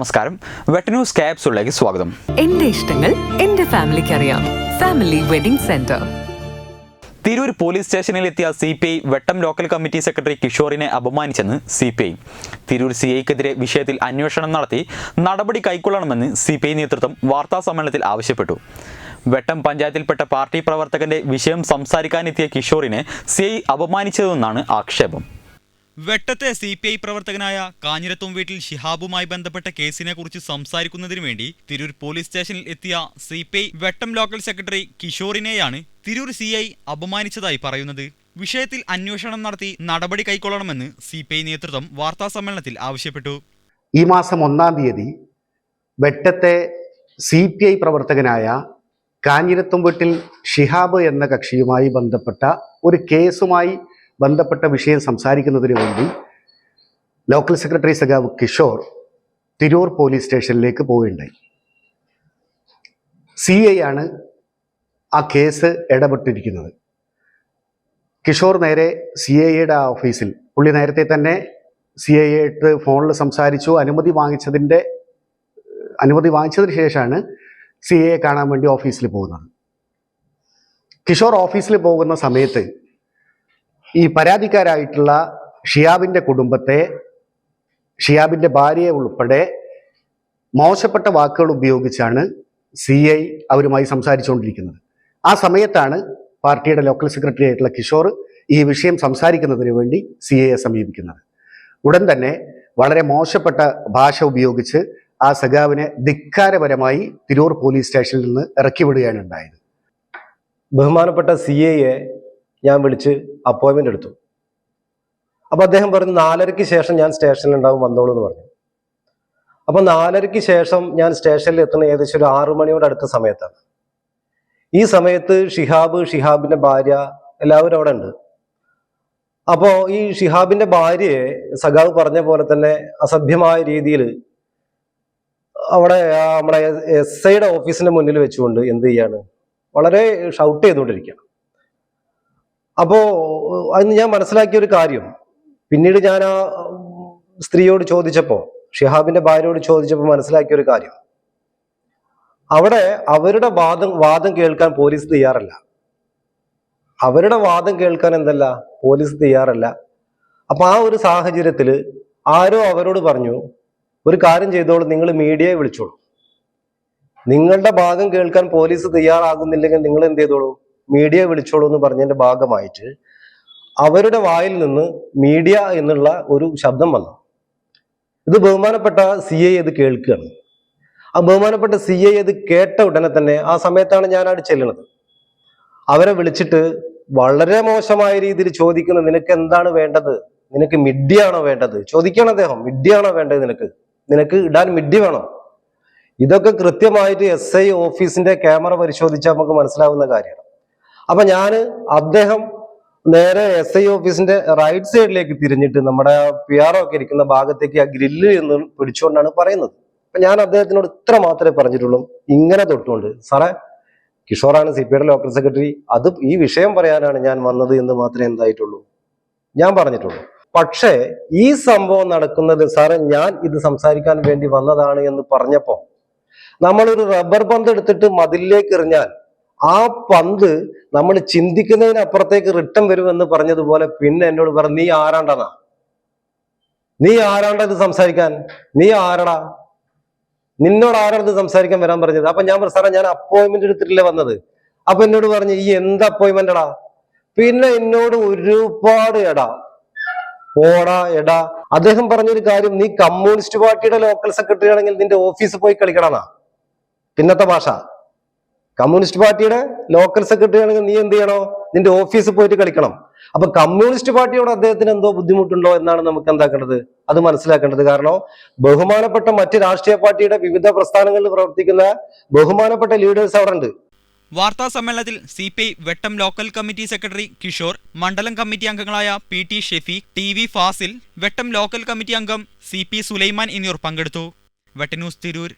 നമസ്കാരം. വെട്ട് ന്യൂസ് ക്യാപ്സുകളിലേക്ക് സ്വാഗതം. എന്റെ ഇഷ്ടങ്ങൾ എന്റെ ഫാമിലിക്ക് അറിയാം. Family wedding centre Tirur police സ്റ്റേഷനിൽ എത്തിയ C P I Vettom local committee secretary കിഷോറിനെ അപമാനിച്ചെന്ന് C P I. Tirur C ഐക്കെതിരെ വിഷയത്തിൽ അന്വേഷണം നടത്തി നടപടി കൈക്കൊള്ളണമെന്ന് സി പി ഐ നേതൃത്വം വാർത്താ സമ്മേളനത്തിൽ ആവശ്യപ്പെട്ടു. വെട്ടം പഞ്ചായത്തിൽപ്പെട്ട പാർട്ടി പ്രവർത്തകന്റെ വിഷയം സംസാരിക്കാനെത്തിയ കിഷോറിനെ സി ഐ അപമാനിച്ചതെന്നാണ് ആക്ഷേപം. വെട്ടത്തെ സി പി ഐ പ്രവർത്തകനായ കാഞ്ഞിരത്തും വീട്ടിൽ ഷിഹാബുമായി ബന്ധപ്പെട്ട കേസിനെ കുറിച്ച് സംസാരിക്കുന്നതിനു വേണ്ടി തിരൂർ പോലീസ് സ്റ്റേഷനിൽ എത്തിയ C P I Vettom local secretary കിഷോറിനെയാണ് Tirur C I അപമാനിച്ചതായി പറയുന്നത്. വിഷയത്തിൽ അന്വേഷണം നടത്തി നടപടി കൈക്കൊള്ളണമെന്ന് സി പി ഐ നേതൃത്വം വാർത്താ സമ്മേളനത്തിൽ ആവശ്യപ്പെട്ടു. ഈ മാസം ഒന്നാം തീയതി വെട്ടത്തെ സി പി ഐ പ്രവർത്തകനായ കാഞ്ഞിരത്തുംപൊട്ടിൽ ഷിഹാബ് എന്ന കക്ഷിയുമായി ബന്ധപ്പെട്ട ഒരു കേസുമായി ബന്ധപ്പെട്ട വിഷയം സംസാരിക്കുന്നതിന് വേണ്ടി ലോക്കൽ സെക്രട്ടറി സഖാവ് കിഷോർ തിരൂർ പോലീസ് സ്റ്റേഷനിലേക്ക് പോവുകയുണ്ടായി. സി ഐ ആണ് ആ കേസ് ഇടപെട്ടിരിക്കുന്നത്. കിഷോർ നേരെ സി ഐ എയുടെ ഓഫീസിൽ. പുള്ളി നേരത്തെ തന്നെ സി ഐ ആയിട്ട് ഫോണിൽ സംസാരിച്ചു. അനുമതി വാങ്ങിച്ചതിന്റെ അനുമതി വാങ്ങിച്ചതിന് ശേഷമാണ് സി എ കാണാൻ വേണ്ടി ഓഫീസിൽ പോകുന്നത്. കിഷോർ ഓഫീസിൽ പോകുന്ന സമയത്ത് ഈ പരാതിക്കാരായിട്ടുള്ള ഷിയാബിന്റെ കുടുംബത്തെ ഷിയാബിന്റെ ഭാര്യയെ ഉൾപ്പെടെ മോശപ്പെട്ട വാക്കുകൾ ഉപയോഗിച്ചാണ് സി ഐ അവരുമായി സംസാരിച്ചുകൊണ്ടിരിക്കുന്നത്. ആ സമയത്താണ് പാർട്ടിയുടെ ലോക്കൽ സെക്രട്ടറി ആയിട്ടുള്ള കിഷോർ ഈ വിഷയം സംസാരിക്കുന്നതിന് വേണ്ടി സി ഐയെ സമീപിക്കുന്നത്. ഉടൻ തന്നെ വളരെ മോശപ്പെട്ട ഭാഷ ഉപയോഗിച്ച് ആ സഖാവിനെ ധിക്കാരപരമായി തിരൂർ പോലീസ് സ്റ്റേഷനിൽ നിന്ന് ഇറക്കി വിടുകയാണ് ഉണ്ടായത്. ബഹുമാനപ്പെട്ട സി എയെ ഞാൻ വിളിച്ച് അപ്പോയിൻമെന്റ് എടുത്തു. അപ്പോൾ അദ്ദേഹം പറഞ്ഞു നാലരയ്ക്ക് ശേഷം ഞാൻ സ്റ്റേഷനിൽ ഉണ്ടാവും വന്നോളൂ എന്ന് പറഞ്ഞു. അപ്പൊ നാലരയ്ക്ക് ശേഷം ഞാൻ സ്റ്റേഷനിൽ എത്തുന്ന ഏകദേശം ഒരു ആറു മണിയോട് അടുത്ത സമയത്താണ്. ഈ സമയത്ത് ഷിഹാബ് ഷിഹാബിന്റെ ഭാര്യ എല്ലാവരും അവിടെ ഉണ്ട്. അപ്പോൾ ഈ ഷിഹാബിന്റെ ഭാര്യയെ സഖാവ് പറഞ്ഞ പോലെ തന്നെ അസഭ്യമായ രീതിയിൽ അവിടെ നമ്മുടെ എസ് ഐയുടെ ഓഫീസിന്റെ മുന്നിൽ വെച്ചുകൊണ്ട് എന്ത് ചെയ്യാണ്? വളരെ ഷൗട്ട് ചെയ്തുകൊണ്ടിരിക്കുകയാണ്. അപ്പോ അന്ന് ഞാൻ മനസ്സിലാക്കിയ ഒരു കാര്യം. പിന്നീട് ഞാൻ ആ സ്ത്രീയോട് ചോദിച്ചപ്പോ ഷിഹാബിന്റെ ഭാര്യയോട് ചോദിച്ചപ്പോൾ മനസ്സിലാക്കിയ ഒരു കാര്യം. അവിടെ അവരുടെ വാദം വാദം കേൾക്കാൻ പോലീസ് തയ്യാറല്ല. അവരുടെ വാദം കേൾക്കാൻ എന്തല്ല? പോലീസ് തയ്യാറല്ല. അപ്പൊ ആ ഒരു സാഹചര്യത്തിൽ ആരോ അവരോട് പറഞ്ഞു ഒരു കാര്യം ചെയ്തോളൂ നിങ്ങൾ മീഡിയയെ വിളിച്ചോളൂ. നിങ്ങളുടെ ഭാഗം കേൾക്കാൻ പോലീസ് തയ്യാറാകുന്നില്ലെങ്കിൽ നിങ്ങൾ എന്ത് ചെയ്തോളൂ? മീഡിയ വിളിച്ചോളൂ എന്ന് പറഞ്ഞതിന്റെ ഭാഗമായിട്ട് അവരുടെ വായിൽ നിന്ന് മീഡിയ എന്നുള്ള ഒരു ശബ്ദം വന്നു. ഇത് ബഹുമാനപ്പെട്ട സി ഐ അത് കേൾക്കുകയാണ്. ആ ബഹുമാനപ്പെട്ട സി ഐ അത് കേട്ട ഉടനെ തന്നെ ആ സമയത്താണ് ഞാൻ അവിടെ ചെല്ലണത് അവരെ വിളിച്ചിട്ട് വളരെ മോശമായ രീതിയിൽ ചോദിക്കുന്നത് നിനക്ക് എന്താണ് വേണ്ടത്? നിനക്ക് മിഡ്ഡിയാണോ വേണ്ടത്? ചോദിക്കണം അദ്ദേഹം. മിഡ്ഡിയാണോ വേണ്ടത് നിനക്ക്? നിനക്ക് ഇടാൻ മിഡ്ഡി വേണോ? ഇതൊക്കെ കൃത്യമായിട്ട് എസ് ഐ ഓഫീസിന്റെ ക്യാമറ പരിശോധിച്ചാൽ നമുക്ക് മനസ്സിലാവുന്ന കാര്യമാണ്. അപ്പൊ ഞാൻ അദ്ദേഹം നേരെ എസ് ഐ ഓഫീസിന്റെ റൈറ്റ് സൈഡിലേക്ക് തിരിഞ്ഞിട്ട് നമ്മുടെ പി ആർ ഒക്കെ ഇരിക്കുന്ന ഭാഗത്തേക്ക് ആ ഗ്രില്ല് എന്ന് പിടിച്ചുകൊണ്ടാണ് പറയുന്നത്. അപ്പൊ ഞാൻ അദ്ദേഹത്തിനോട് ഇത്ര മാത്രമേ പറഞ്ഞിട്ടുള്ളൂ. ഇങ്ങനെ തൊട്ടുകൊണ്ട് സാറേ കിഷോറാണ് സി പി ഐയുടെ ലോക്കൽ സെക്രട്ടറി അത് ഈ വിഷയം പറയാനാണ് ഞാൻ വന്നത് എന്ന് മാത്രമേ എന്തായിട്ടുള്ളൂ. ഞാൻ പറഞ്ഞിട്ടുള്ളൂ. പക്ഷേ ഈ സംഭവം നടക്കുന്നത് സാറേ ഞാൻ ഇത് സംസാരിക്കാൻ വേണ്ടി വന്നതാണ് എന്ന് പറഞ്ഞപ്പോ നമ്മളൊരു റബ്ബർ പന്ത് എടുത്തിട്ട് മതിലിലേക്ക് എറിഞ്ഞാൽ ആ പന്ത് നമ്മൾ ചിന്തിക്കുന്നതിനപ്പുറത്തേക്ക് റിട്ടേൺ വരുമെന്ന് പറഞ്ഞതുപോലെ പിന്നെ എന്നോട് പറഞ്ഞു നീ ആരാണ്ടെന്നാ? നീ ആരാണ്ട ഇത് സംസാരിക്കാൻ? നീ ആരടാ? നിന്നോട് ആരാണ് സംസാരിക്കാൻ വരാൻ പറഞ്ഞത്? അപ്പൊ ഞാൻ പറഞ്ഞു, സാറേ ഞാൻ അപ്പോയിന്റ്മെന്റ് എടുത്തിട്ടില്ലേ വന്നത്. അപ്പൊ എന്നോട് പറഞ്ഞു ഈ എന്ത് അപ്പോയിന്റ്മെന്റടാ പിന്നെ എന്നോട് ഒരുപാട് എടാ. പോടാ എടാ. അദ്ദേഹം പറഞ്ഞൊരു കാര്യം നീ കമ്മ്യൂണിസ്റ്റ് പാർട്ടിയുടെ ലോക്കൽ സെക്രട്ടറി ആണെങ്കിൽ നിന്റെ ഓഫീസിൽ പോയി കളിക്കണമെന്നാ പിന്നത്തെ ഭാഷ. കമ്മ്യൂണിസ്റ്റ് പാർട്ടിയുടെ ലോക്കൽ സെക്രട്ടറി ആണെങ്കിൽ നീ എന്ത് ചെയ്യണോ? നിന്റെ ഓഫീസിൽ പോയിട്ട് കളിക്കണം. അപ്പൊ കമ്മ്യൂണിസ്റ്റ് പാർട്ടിയോട് അദ്ദേഹത്തിന് എന്തോ ബുദ്ധിമുട്ടുണ്ടോ എന്നാണ് നമുക്ക് എന്താക്കേണ്ടത്? അത് മനസ്സിലാക്കേണ്ടത്. കാരണം ബഹുമാനപ്പെട്ട മറ്റ് രാഷ്ട്രീയ പാർട്ടിയുടെ വിവിധ പ്രസ്ഥാനങ്ങളിൽ പ്രവർത്തിക്കുന്ന ബഹുമാനപ്പെട്ട ലീഡേഴ്സ് അവിടെ ഉണ്ട് വാർത്താ സമ്മേളനത്തിൽ C P I Vettom local committee secretary Kishore മണ്ഡലം കമ്മിറ്റി അംഗങ്ങളായ P T Shefeeq T V Fasil Vettom local committee അംഗം സി പി സുലൈമാൻ എന്നിവർ പങ്കെടുത്തു. വെട്ടന്യൂസ് തിരൂർ.